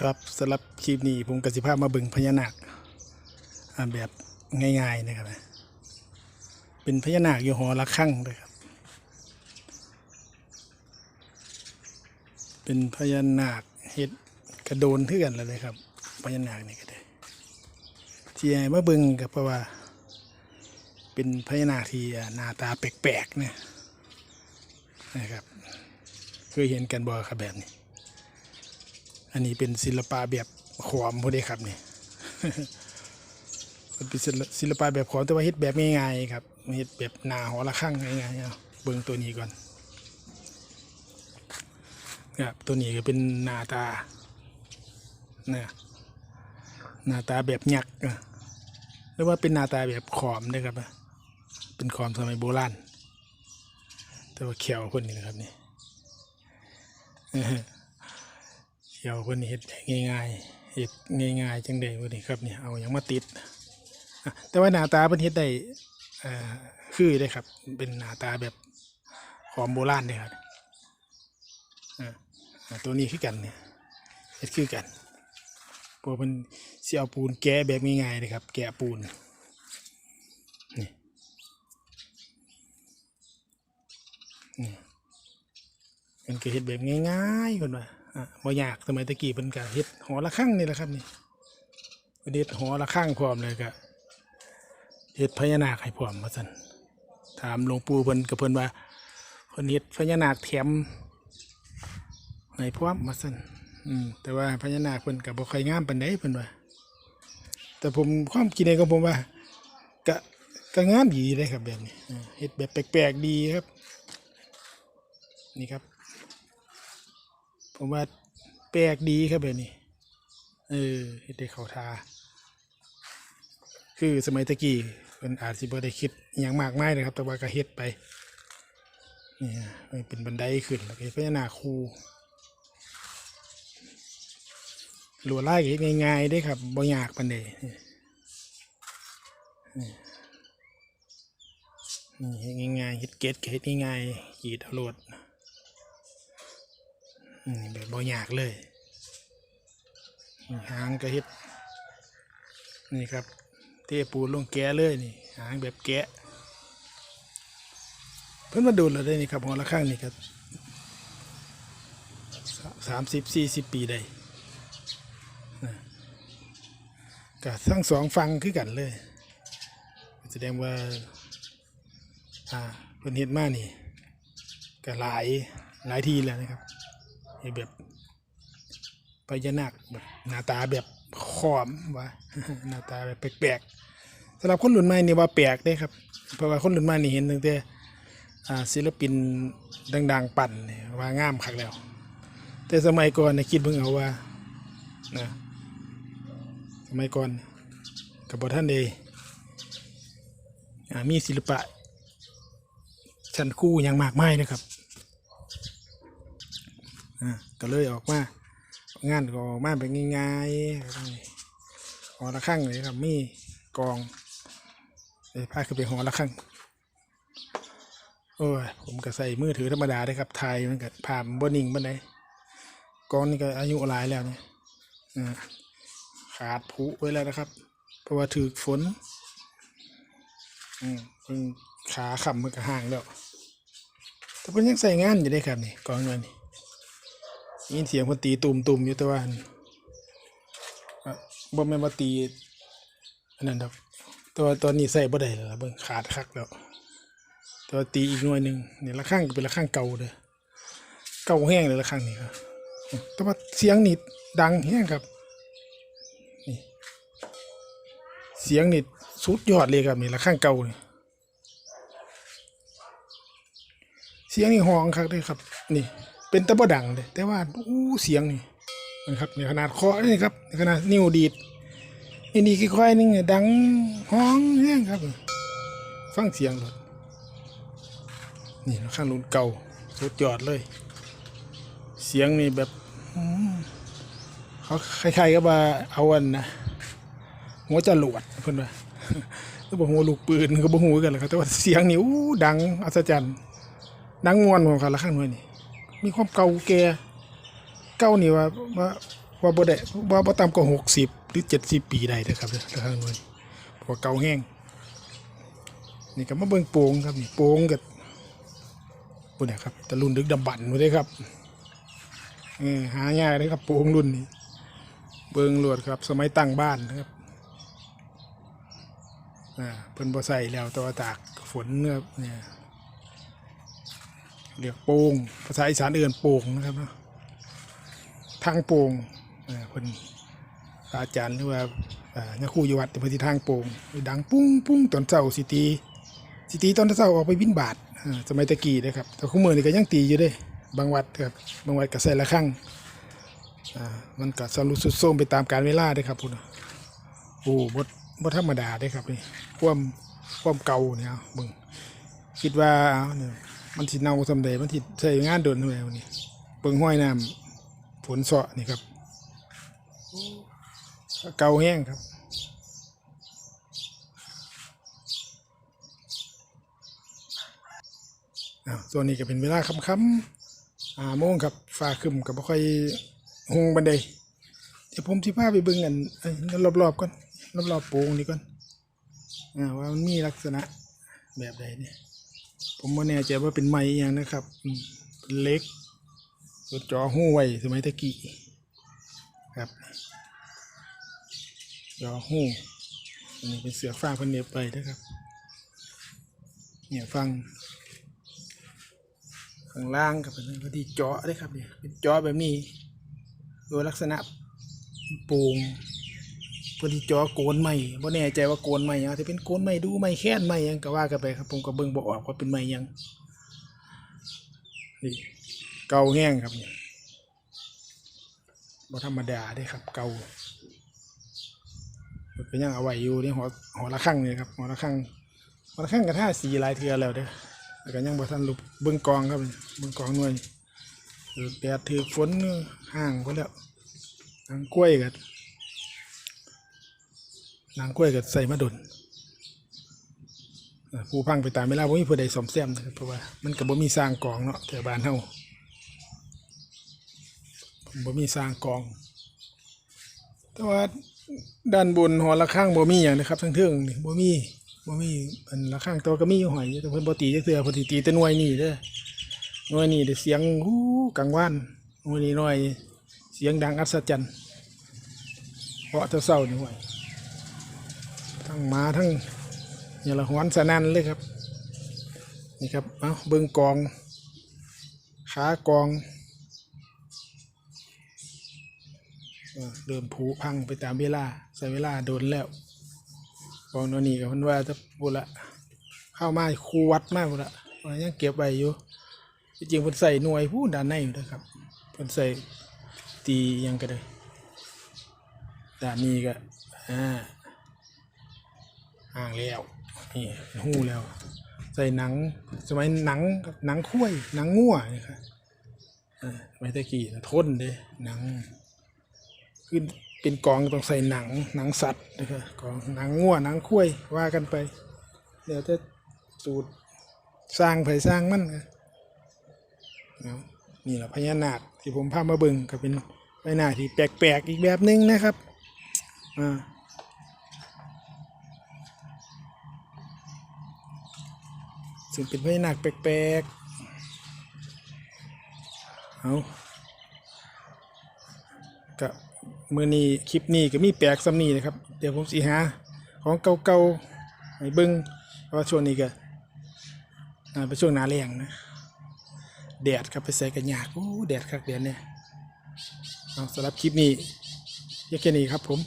ครับสำหรับคลิปนี้ผมกสิภาพมาบึงพญานาคแบบง่ายๆนะครับ เป็นพญานาคอยู่หอละข้างเลยครับ เป็นพญานาคเห็ดกระโดนเทื่อนเลยเลยครับพญานาคนี่ก็ได้ที่ให้มาบึงกับเพราะว่า เป็นพญานาคที่หน้าตาแปลกๆเนี่ยนะครับเคยเห็นกันบ่ครับแบบนี้ อันนี้เป็นศิลปะแบบขอมพอดีครับนี่มันเป็นศิลปะแบบขอมแต่ว่าเฮ็ดแบบง่ายๆครับเฮ็ดแบบหนาหอละข้างง่ายๆเอาเบิ่งตัวนี้ก่อนครับตัวนี้ก็เป็นหน้าตาเนี่ยหน้าตาแบบยักษ์อะหรือว่าเป็นหน้าตาแบบขอมนะครับเป็นขอมสมัยโบราณแต่ว่าเขียวคนนี้นะครับนี่ ดี๋ยวคนนี้เฮ็ดง่ายๆเฮ็ดง่ายๆจังได๋วันนี้ครับเนี่ยเอาหยังมาติด แต่ว่าหน้าตาเพิ่นเฮ็ดได้เอ่อคือได้ครับ เป็นหน้าตาแบบของโบราณเด้ครับอะอะตัวนี้คือกันเนี่ยเฮ็ดคือกันพราะเพิ่นสิเอาปูนแกะแบบง่ายๆเลยครับ แกะปูน เพิ่นก็เฮ็ดแบบง่ายๆเพิ่นว่าอะบ่ยากสมัยตะกี้เพิ่นก็เฮ็ดหอระฆังนี่แหละครับนี่เพิ่นเฮ็ดหอระฆังพร้อมเลยก็เฮ็ดพญานาคให้พร้อมว่าซั่นถามหลวงปู่เพิ่นก็เพิ่นว่าเพิ่นเฮ็ดพญานาคแถมให้พร้อมว่าซั่นอืมแต่ว่าพญานาคเพิ่นก็บ่ค่อยงามปานใดเพิ่นว่าแต่ผมความคิดเองของผมว่าก็ก็งามดีเลยครับแบบนี้เฮ็ดแบบแปลกๆดีครับ นี่ครับ ผมว่าแปลกดีครับแบบนี้ เออเฮ็ดได้เขาทา คือสมัยตะกี้เพิ่นอาจสิบ่ได้คิดอหย่างมากมายนะครับ แต่ว่าก็เฮ็ดไปนี่ฮะมันเป็นบันไดขึ้นแล้วก็เฮ็ดพญานาคคูลวดลายก็เฮ็ดง่ายๆได้ครับบ่ยากปานใดนี่นี่เฮ็ดง่ายๆเฮ็ดเกตก็เฮ็ดง่ายๆกรีดเอาโลด แบบบ่ยากเลยหางก็เฮ็ดนี่ครับเทปูนลงแกะเลยนี่ หางแบบแกะ เพิ่นมาดูแล้วได้นี่ครับหอละข้างนี่ครับสามสิบสี่สิบปีได้นะก็ทั้งสองฟังคือกันเลย แสดงว่าอ่าเพิ่นเฮ็ดมานี่ก็หลายหลายทีแล้วนะครับ แบบพญานาคแบบหน้าตาแบบขอมวะหน้าตาแบบแปลกๆสำหรับคนรุ่นใหม่นี่ว่าแปลกเด้ครับ เพราะว่าคนรุ่นใหม่นี่เห็นตั้งแต่ศิลปินดัง ๆ ปั่นว่างามคักแล้ว แต่สมัยก่อนนะคิดเพิ่งเอาว่านะสมัยก่อนกับบท่านเดอ่ามีศิลปะชั้นคู่อย่างมากมายนะครับ อะก็เลยออกมางานก็ออกมาเป็นง่ายๆหอละข้างเลยครับมีกองเลยพาขึ้นไปหอละข้างโอ้ยผมก็ใส่มือถือธรรมดาได้ครับถ่ายมันก็ผ่านบนนิ่งบันไดกองนี่ก็อายุหลายแล้วเนี่ยขาดผุไว้แล้วนะครับ เพราะว่าถือฝนอืมขาขำมันก็ห่างแล้วแต่เพิ่นยังใส่งานอยู่ได้ครับนี่กองเงินนี่ ยินเสียงคนตีตุ่มตุ่มอยู่แต่ว่าอั่นบ่แม่มาตีอันนั้นดอกตัวตอนนี้ใส่บ่ได้แล้วเบิ่งขาดคักแล้วตัวตีอีกหน่วยหนึ่งนี่ละข้างเป็นละข้างเก่าเด้อเก่าแห้งเลยละข้างนี้ครับแต่ว่าเสียงนี่ดังแห้งครับนี่เสียงนี่สุดยอดเลยครับนี่ละข้างเก่านี่เสียงนี่ห้องคักเลยครับ นี่ เป็นตะบดังเลยแต่ว่าอู้เสียงนี่นะครับในขนาดเคาะนี่ครับในขนาดนิ้วดีดนี่นี่ค่อยๆนึงเนี่ยดังห้องแห้งครับ ฟังเสียงรถนี่ข้างรุ่นเก่าสุดยอดเลย เสียงนี่แบบเขาคล้ายๆกับว่าเอาอันนะหัวจรวดเพิ่อนว่าก็บอกหัวลูกปืนก็บอกหัวกันแหละครับแต่ว่าเสียงนี่อู้ดังอัศจรรย์ดังงวนของเขาละข้างน่วยนี่ มีความเก่าแก่เก่านี่ว่าว่าว่าบ่ได้ว่าบ่ต่ำกว่าหกสิบหรือเจ็ดสิบปีได้เด้อครับทางน่วยเพราะว่าเก่าแห้งนี่ก็มาเบิ่งโป่งครับนี่โป่งกับปุ่นนะครับตะลุนดึกดำบันมาได้ครับเออหายากเลยครับโป่งรุ่นนี้เบิ่งลวดครับ สมัยตั้งบ้านนะครับอ่าเพิ่นบ่ใส่แล้วตัวตากฝนครับเนี่ย เรียกโป่งภาษาอีสานเอื่นโป่งนะครับเนาะทางโป่งเอ่อเพิ่นอาจารย์หรือว่านักครูอยู่วัดเพิ่นสิทางโป่งดังปุ้งปุ้งตอนเช้าสิตีสิตีตอนเช้าออกไปบินบาทสมัยตะกี้นะครับแต่คุมื้อนี่ก็ยังตีอยู่เด้บางวัดครับบางวัดก็ใส่ละครั้งมันก็สรุปสุดโทมไปตามกาลเวลาเด้ครับพุ่นน่ะโอ้บ่บ่ธรรมดาเด้ครับนี่ความความเก่าเนี่ยเอาเบิ่งคิดว่าเอาเนี่ย มันสิเน่าซำใดมันสิใช้งานโดนเท่าไหร่วันนี้เบิ่งห้อยน้ำฝนเสาะนี่ครับ เกาแห้งครับอ้าวส่วนนี้ก็เป็นเวลาค่ำๆอ่าโมงครับฟ้าคึมกับบ่ค่อยหงบันไดเดี๋ยวผมสิพาไปเบิ่งกันเอ้ยรอบๆก่อนรอบๆโป่งนี่ก่อนอ่าว่ามันมีลักษณะแบบใดเนี่ย ผมบ่แน่ใจว่าเป็นไม้ย่างนะครับเป็นเล็กรถจอหู้ไว้สมัยตะกี้ครับจอหู้อันนี้เป็นเสือฟ้าพันเนบไปนะครับ เนี่ยฟังข้างล่างกับเป็นพอดีเจาะเลยครับเนี่ยเป็นจาะแบบนี้โดยลักษณะโปูง พอดีเจาะโกนใหม่บ่แน่ใจว่าโกนใหม่อาจจะเป็นโกนใหม่ดูใหม่แค่นใหม่ยังก็ว่ากันไปครับผมก็เบิ่งบ่ออกว่าเป็นใหม่ยังนี่เกาแห้งครับเนี่ยบ่ธรรมดาเด้ครับ เกาเป็นยังเอาไว้อยู่ในหอหอละข้างนี่ครับหอละข้างหอละข้างกระท่าสีลายเทือแล้วเด้อแต่ก็ยังบ่ทันลุกเบิ่งกองครับเบิ่งกองหน่วยถือแดดถือฝนห่างก็แล้วนางกล้วยกับ นางกล้วยกับใส่มาดนผู้พังไปตามเวลาบ่มีผู้ใดซ่อมแซมนะครับเพราะว่ามันก็บ่มีสร้างกองเนาะแถวบ้านเฮาบ่มีสร้างกอง แต่ว่าด้านบนหอระฆังบ่มีหยังนะครับทั้งเทิงนี่บ่มีบ่มีอันระฆังตัวก็มีอยู่หอยแต่เพิ่นบ่ตีจักเทื่อเพิ่นสิตีแต่หน่วยนี่เด้อหน่วยนี่ได้เสียงฮู้กังวานหน่วยนี้หน่อย เสียงดังอัศจรรย์เพราะแต่เช้านี่ห่วย ทั้งหมาทั้งเนี่ยละหวนสนันเลยครับ นี่ครับเอาเบิ่งกอง ขากองเริ่มผุพังไปตามเวลาใส่เวลาโดนแล้วกองโนนี่กับพันว่าจะบุละเข้ามาคูวัดมากบุละว่ายังเก็บไว้อยู่จริงเพิ่นใส่หน่วยผู้ด้านในอยู่นะครับเพิ่นใส่ตียังก็ได้ด้านนี้ก็อ่า ห่างแล้วนี่หู้แล้ว ใส่หนัง สมัยหนังหนังคุ้ยหนังงัวนี่ครับอ่าสมัยตะกี้น่ทนเด้หนังคือเป็นกองต้องใส่หนังหนังสัตว์นะครับกองหนังงัวหนังคุ้ยว่ากันไปเดี๋ยวจะสูตรสร้างไผสร้างมันนะนี่แหละพญานาคที่ผมพามาเบิ่งก็เป็นพญานาคที่แปลกๆอีกแบบหนึงนะครับอ่า ซึ่งเป็นพญานาคแปลกๆ เอาก็มือนี้คลิปนี้ก็มีแปลกซ้ำนี้นะครับ เดี๋ยวผมสิหา ของเก่าๆให้เบิ้งเพราะว่าช่วงนี้ก็อ่าเป็นช่วงหนาแรงนะแดดครับไปใส่กันยากโอ้แดดคักเดือนเนี่ยเอาสำหรับคลิปนี้แค่นี้ครับผม